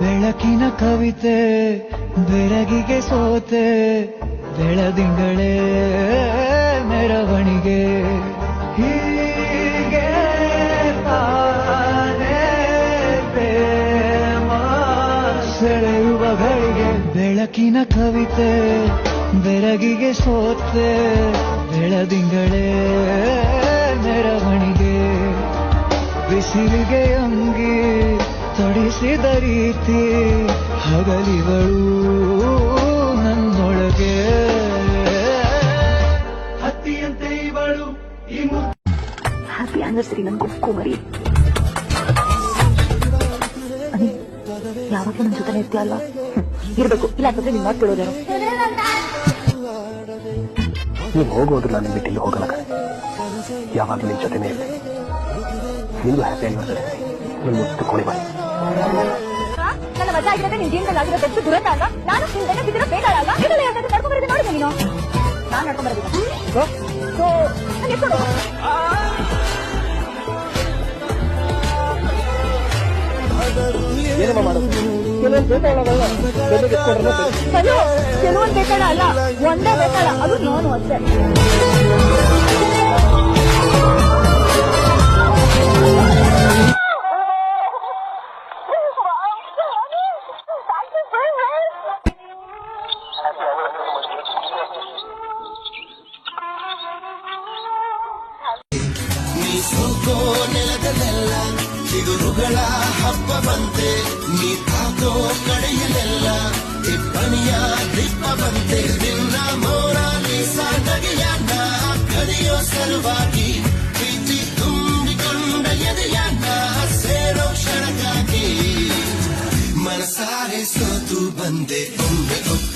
ಬೆಳಕಿನ ಕವಿತೆ, ಬೆರಗಿಗೆ ಸೋತೆ, ಬೆಳದಿಂಗಳೇ ಮೆರವಣಿಗೆ. ಹೀಗೆ ಸೆಳೆಯುವ ಗಳಿಗೆ ಬೆಳಕಿನ ಕವಿತೆ, ಬೆರಗಿಗೆ ಸೋತೆ, ಬೆಳದಿಂಗಳೇ ಮೆರವಣಿಗೆ. ಬಿಸಿಲಿಗೆ ಅಂಗಿ ತೊಡಿಸಿದ ರೀತಿ ಹಗಲಿಗಳು ನನ್ನೊಳಗೆ. ಹತ್ತಿಯಂತೆ ಇವಳು ಹ್ಯಾಪಿ ಆನಿವರ್ಸರಿ ನನ್ ಗುಕ್ಕು ಮರಿ ಅನಿ ಯಾವಾಗ್ಲೂ ನನ್ ಜೊತೆ ಇರ್ತೀಯ ಅಲ್ಲ ಇರ್ಬೇಕು. ಇಲ್ಲ ಅಂತಂದ್ರೆ ನೀನ್ ಮಾಡ್ಕೊಳ್ಳೋದೇನು ನೀವು ಹೋಗೋದು ನಾನು ಬಿಟ್ಟು ಇಲ್ಲಿ ಹೋಗಲ್ಲ ಯಾವಾಗ ಯಾವಾಗಲೂ ನಿನ್ ಜೊತೆನೇ ಇರ್ತೀನಿ ನಿನ್ಗೂ ಹ್ಯಾಪಿ ಆಗಿ ನನ್ನ ಮುತ್ತು ಕೋಳಿ ಮಾಡಿ ನನ್ನ ಮಜಾ ಆಗಿರೋದೇ ನಿನ್ ಜೀವನದಲ್ಲಿ ಆಗಿರೋ ದೊಡ್ಡ ದುರಂತ ಅಲ್ಲ ನಾನು ನಿನ್ ಜೊತೆ ಬಿದ್ದಿರೋ ಬೇಡ ಅಲ್ಲ ಇದೆಲ್ಲ ಯಾವ್ದಾದ್ರು ನಡ್ಕೊಂಡ್ ಬರೋದು ನೋಡಿದೆ ನೀನು? ನಾನ್ ನಡ್ಕೊಂಡ್ ಬರೋದಿಲ್ಲ. ಸೊ ನಾನು ಎತ್ಕೊಂಡು ಹೋಗು. ಏನಮ್ಮ ಮಾಡೋದು? ಕೆಲವೊಂದು ಬೆಲೆಗೆ. ಕೆಲವೊಂದು ಬೇಕಲ್ಲ ಅಲ್ಲ. ಒಂದೇ ಬೇಕಾಳ ಅದು ನಾನು ಅಷ್ಟೇ. ಚಿಗುರುಗಳ ಹಬ್ಬ ಬಂತೆ ನೀ ತಾಕೋ ಕಡೆಯಲ್ಲೆಲ್ಲ ಟಿಪ್ಪಣಿಯ ದಿಪ್ಪ ಬಂತೆ ನಿನ್ನ ಮೋರಾಲಿಸ ನಗೆಯನ್ನ ಕದಿಯೋ ಸಲುವಾಗಿ ಪ್ರೀತಿ ತುಂಬಿಕೊಂಡ ಎದೆಯನ್ನ ಸೇರೋ ಕ್ಷಣಕ್ಕಾಗಿ. ಮನಸಾರೆ ಸೋತು ಬಂದೆ ಒಮ್ಮೆ ಒಪ್ಪ